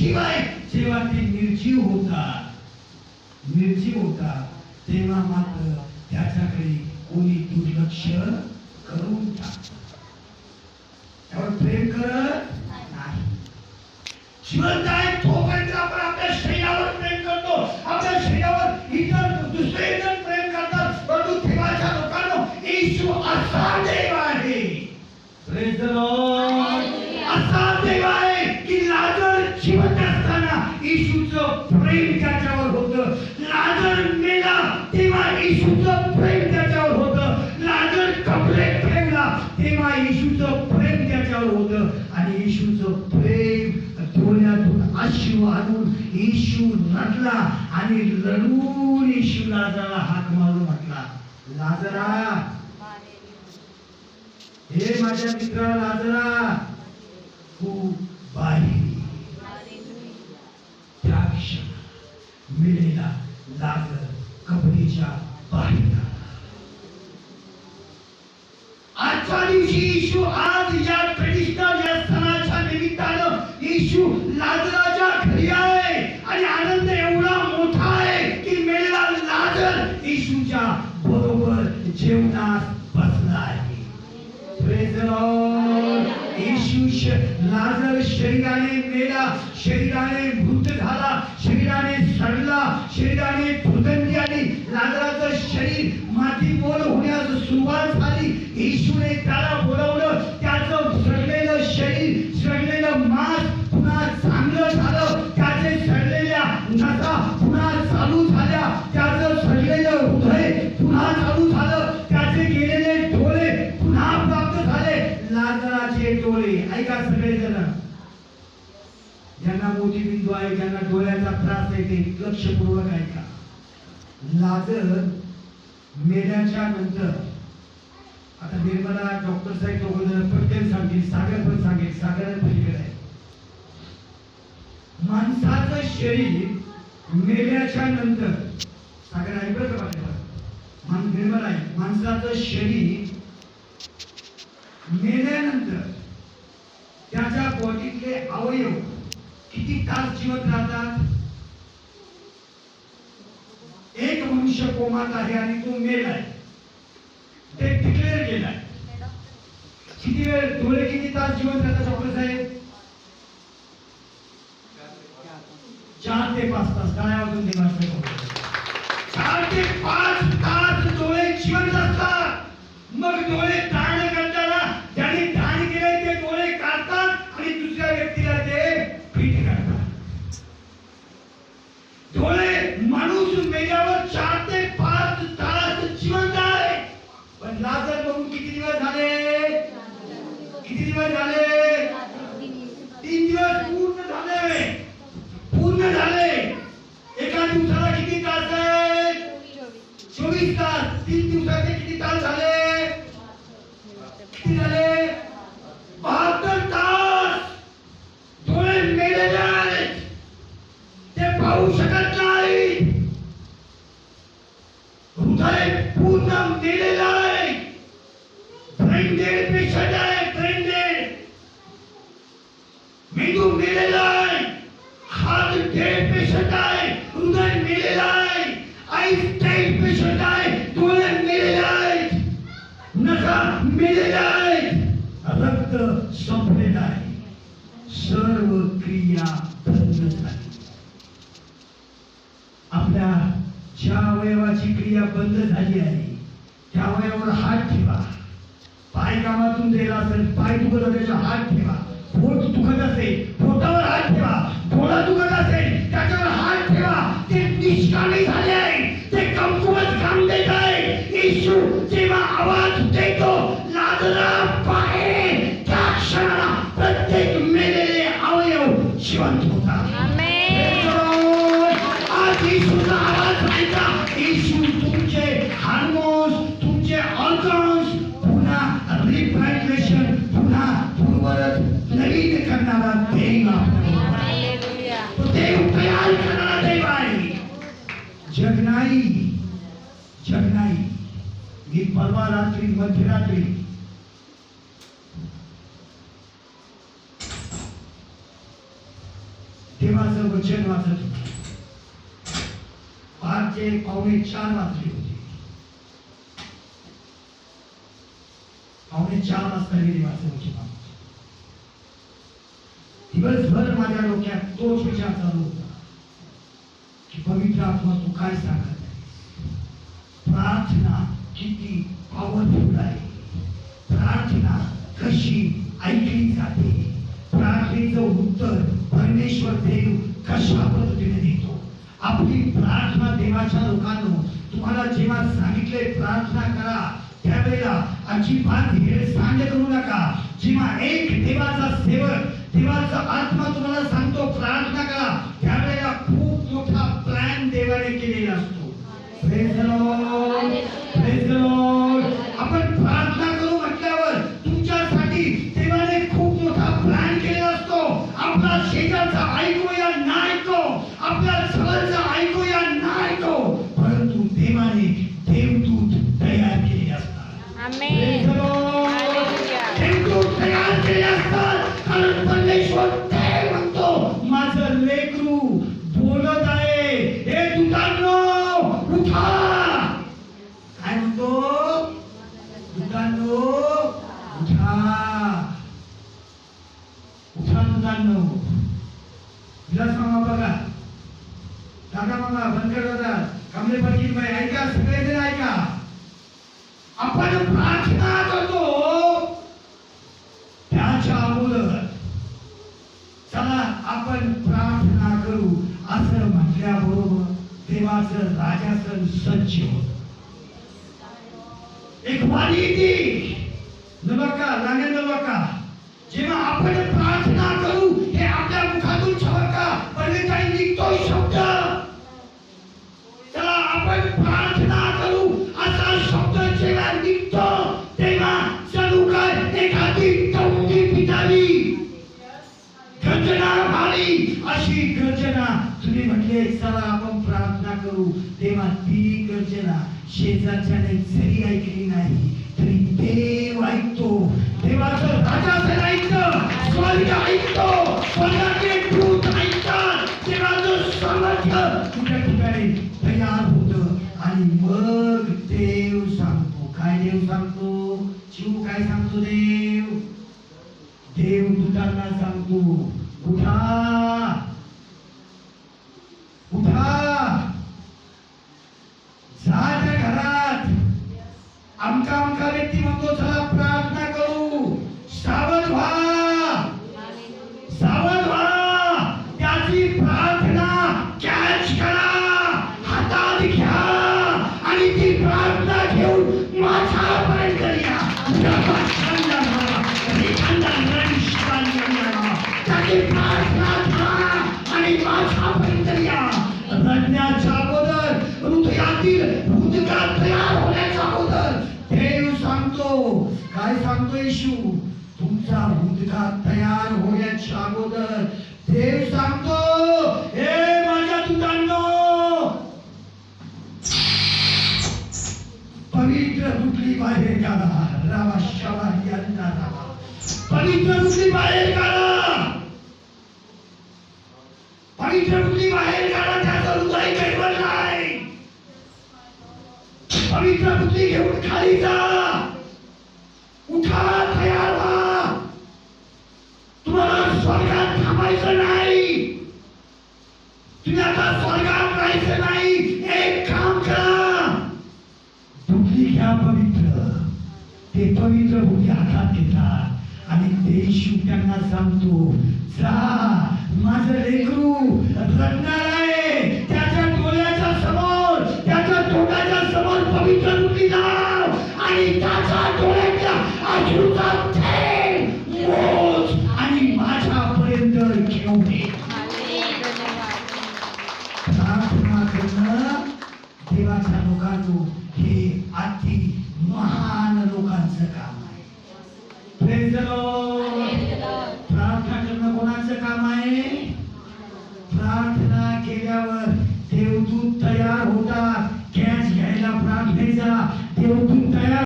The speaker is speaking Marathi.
शिवाय जेव्हा ते निर्जीव होता निर्जीव होता तेव्हा मात्र त्याच्याकडे कोणी दुर्लक्ष करून टाकत त्यावर प्रेम करत नाही. जिवंत आहे तोपर्यंत आपण आपल्या शरीरावर प्रेम करतो. आपल्या शरीरावर इतर दुसरे जण प्रेम करतात. परंतु देवाच्या लोकांना येशू असा देव आहे. प्रेम होतं आणि येशूचं प्रेम डोळ्यातून अश्रू आणून येशू नटला आणि लढून येशू लाजाला हात मारून म्हटला लाजरा हे माझ्या मित्रा लाजरा तू बाहेर त्या क्षणी मिळेला लाजर कबरीच्या बाहेर. आजच्या दिवशी येशू आज या शरीराने मृत झाला शरीराने सडला शरीराने फुदंती आली लाजराचं शरीर माती बोल होण्यास सुरुवात झाली. येशूने त्याला बोलवलं. त्याचं सडलेलं शरीर सडलेलं मास पुन्हा चांगलं झालं. त्याचे सडलेल्या नसा पुन्हा चालू झाला. मोतीबिंदू ज्यांना डोळ्याचा त्रास आहे ते लक्षपूर्वक ऐका. लाजर मेल्याच्या नंतर आता निर्मला डॉक्टर साहेब दोघं पटकन सांगतील सागर पण सांगेल सागर पलीकडे आहे. माणसाचं शरीर मेल्याच्या नंतर सागर ऐकलं का माझ्या मान निर्मल आहे. माणसाचं शरीर मेल्यानंतर त्याच्या बॉडीतले अवयव किती तास जिवंत राहतात? एक मनुष्य कोमात आहे आणि तो मेलाय ते डिक्लेअर केलाय. किती वेळ डोळे किती तास जिवंत राहतात डॉक्टर साहेब? चार ते पाच तास. काय वाजून दे चार ते पाच तास डोळे जिवंत असतात. मग डोळे दान करताना ज्यांनी दान केले ते डोळे काढतात आणि दुसऱ्या व्यक्तीला ते फिट करतात डोळे माणूस मेल्यावर चार ते पाच तास जिवंत आहे पण लाजर बघून किती दिवस झाले? किती दिवस झाले? तीन दिवस पूर्ण झाले. पूर्ण झाले. एका दिवसाला किती तास आहे चोवीस तास. तीन दिवसाचे किती तास झाले? किती झाले? कामाची क्रिया बंद झाली आहे. त्या अवयवावर हात ठेवा. पाय कामातून गेला असेल पाय दुखत असेल हात ठेवा. पोट दुखत असेल पोटावर हात ठेवा. डोळा दुखत असेल त्याच्यावर हात ठेवा. ते निष्कामी झाले आहे. ते कमकुवत काम देत आहे. येशू जेव्हा आवाज देतो लाजरा रात्री मध्यरात्री देवाचं वचन वाचत होत. पाचचे पावणे चार वाजले होते. पावणे चार वाजता मी देवाचं वचन वाचत दिवसभर माझ्या डोक्यात तोच विचार चालू होता. की पवित्र आत्मा तू काय सांगत प्रार्थना किती पॉवरफुल आहे प्रार्थना कशी ऐकली जाते? प्रार्थनेचं उत्तर परमेश्वर देव कशा पद्धतीने देतो? आपली प्रार्थना देवाच्या लोकांनो तुम्हाला जेव्हा सांगितले प्रार्थना करा त्यावेळेला अजिबात हे सांग करू नका. जेव्हा एक देवाचा सेवक देवाचा आत्मा तुम्हाला सांगतो प्रार्थना करा त्यावेळेला खूप मोठा प्लॅन देवाने केलेला असतो. बनकर दादा कमले पाटील बाई ऐका सगळे ऐका. आपण प्रार्थना करतो त्याच्या अगोदर चला आपण प्रार्थना करू असं म्हटल्याबरोबर देवाचं राजाचं सज्ज होत एक वाणी ती नबका लागे नबका जेव्हा आपण प्रार्थना करू राजाचं स्वर्ग ऐकतो स्वर्गाचे दूत ऐकतात ठिकाणी तयार होत आणि मग देव सांगतो काय देव सांगतो शिव काय सांगतो देव देव दूतांना सांगतो उठा हृदयातील तयार होण्याच्या अगोदर देव सांगतो काय सांगतो येशू तुमचा हृदया तयार होण्याच्या अगोदर देव सांगतो हे माझ्या दुकानो पवित्र बुटली बाहेर काढा. रावा शवा यांना रावा पवित्र बुटली बाहेर काढा पवित्र बुटली बाहेर काढा त्याचा हृदय पवित्र बुद्धी घेऊन खाली जा उठा तयार व्हा तुम्हाला स्वर्गात थांबायचं नाही तुम्ही आता स्वर्गात राहायचं नाही एक काम करा बुद्धी घ्या पवित्र ते पवित्र बुद्धी हातात घेतात आणि देशू त्यांना सांगतो जा माझं लेकरू देवाच्या लोकांनो हे अति महान लोकांचं काम आहे. प्रार्थना करणं कोणाचं काम आहे? प्रार्थना केल्यावर देवदूत तयार होता कॅच घ्यायला प्रार्थनेचा देवदूत